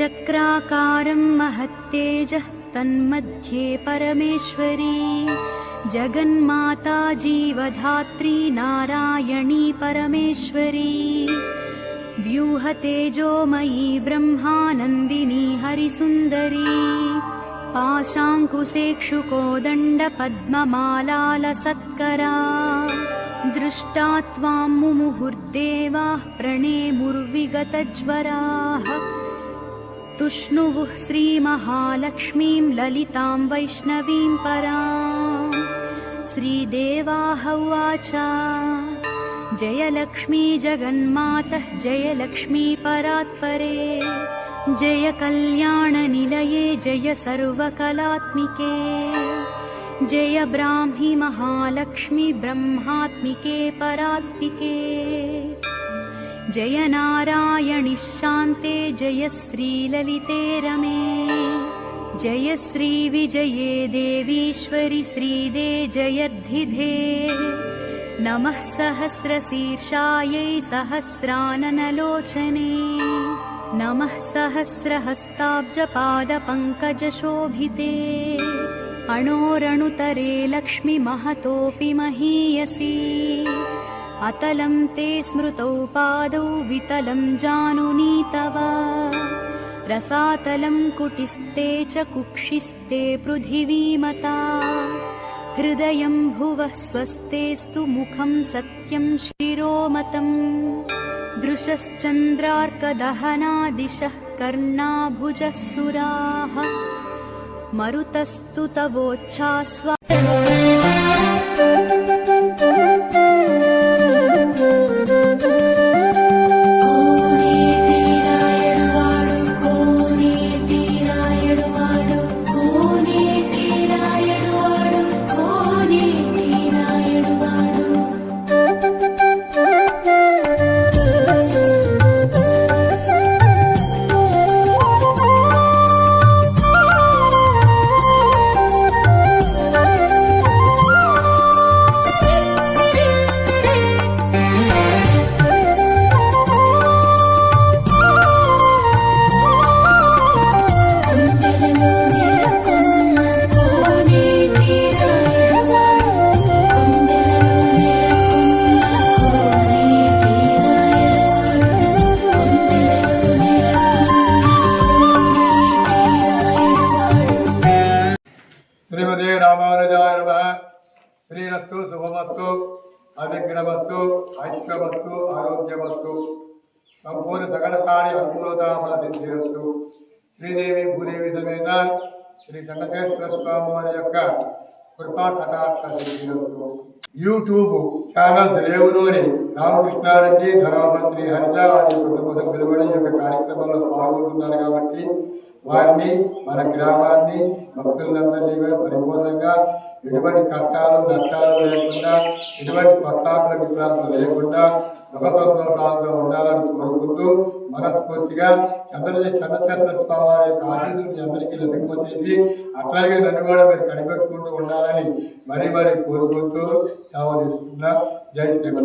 अपारं महत्तेजः तन्मध्ये परमेश्वरी। जगन्माता जीवधात्री नारायणी परमेश्वरी। व्यूहतेजोमयी ब्रह्मानन्दिनी हरिसुन्दरी। पाशाङ्कुशेक्षुकोदण्डपद्ममालालसत्करा दृष्टा त्वां मुमुहुर्देवाः प्रणेमुर्विगतज्वराः तुष्णुवुः श्रीमहालक्ष्मीं ललितां वैष्णवीं पराम् श्रीदेवाह उवाच। जय लक्ष्मी जगन्मातः जय लक्ष्मी परात्परे। जय कल्याणनिलये जय सर्वकलात्मिके। जय ब्राह्मी महालक्ष्मी ब्रह्मात्मिके परात्मिके जय नारायणि शान्ते जय श्रीललिते रमे जय श्रीविजये देवीश्वरि श्रीदे जयर्धिधे। नमः सहस्रशीर्षायै सहस्राननलोचने। नमः सहस्रहस्ताब्जपादपङ्कजशोभिते। अणोरणुतरे लक्ष्मिमहतोऽपि महीयसी अतलं ते स्मृतौ पादौ वितलं जानुनी तव। रसातलं कुटिस्ते च कुक्षिस्ते पृथिवीमता हृदयं भुवः स्वस्तेस्तु मुखं सत्यं शिरोमतम् दृशश्चन्द्रार्कदहनादिशः कर्णाभुजः सुराः मरुतस्तु तवोच्छास्वा శ్రీమతే రామానుజాయ నమ. శ్రీరస్తు శుభమస్తు అవిఘ్నమస్తు ఐక్యమస్తు ఆరోగ్యమస్తు సంపూర్ణ సకల కార్య అనుకూలతామల శ్రీదేవి భూదేవి సమేత శ్రీ వెంకటేశ్వర స్వామి వారి యొక్క కృపా కటాక్ష యూట్యూబ్ ఛానల్స్ రేవులోని రామకృష్ణారెడ్డి ధర్మమంత్రి హరిత వారి కుటుంబ సభ్యులు కూడా ఈ యొక్క కార్యక్రమంలో పాల్గొంటున్నారు కాబట్టి వారిని మన గ్రామాన్ని భక్తులందరినీ కూడా పరిపూర్ణంగా ఎటువంటి కష్టాలు నష్టాలు లేకుండా ఎటువంటి కొట్టాపుల విభ్రాంతులు లేకుండా సుఖసంతోషాలతో ఉండాలని కోరుకుంటూ మనస్ఫూర్తిగా చంద్రజీ చంద్రశేఖర స్వామి వారి యొక్క ఆశీస్సులు మీ అందరికీ లభింపచేసి అట్లాగే నన్ను కూడా మీరు కనిపెట్టుకుంటూ ఉండాలని మరీ మరీ కోరుకుంటూ సెలవు తీసుకుంటున్నా. జై శ్రీమన్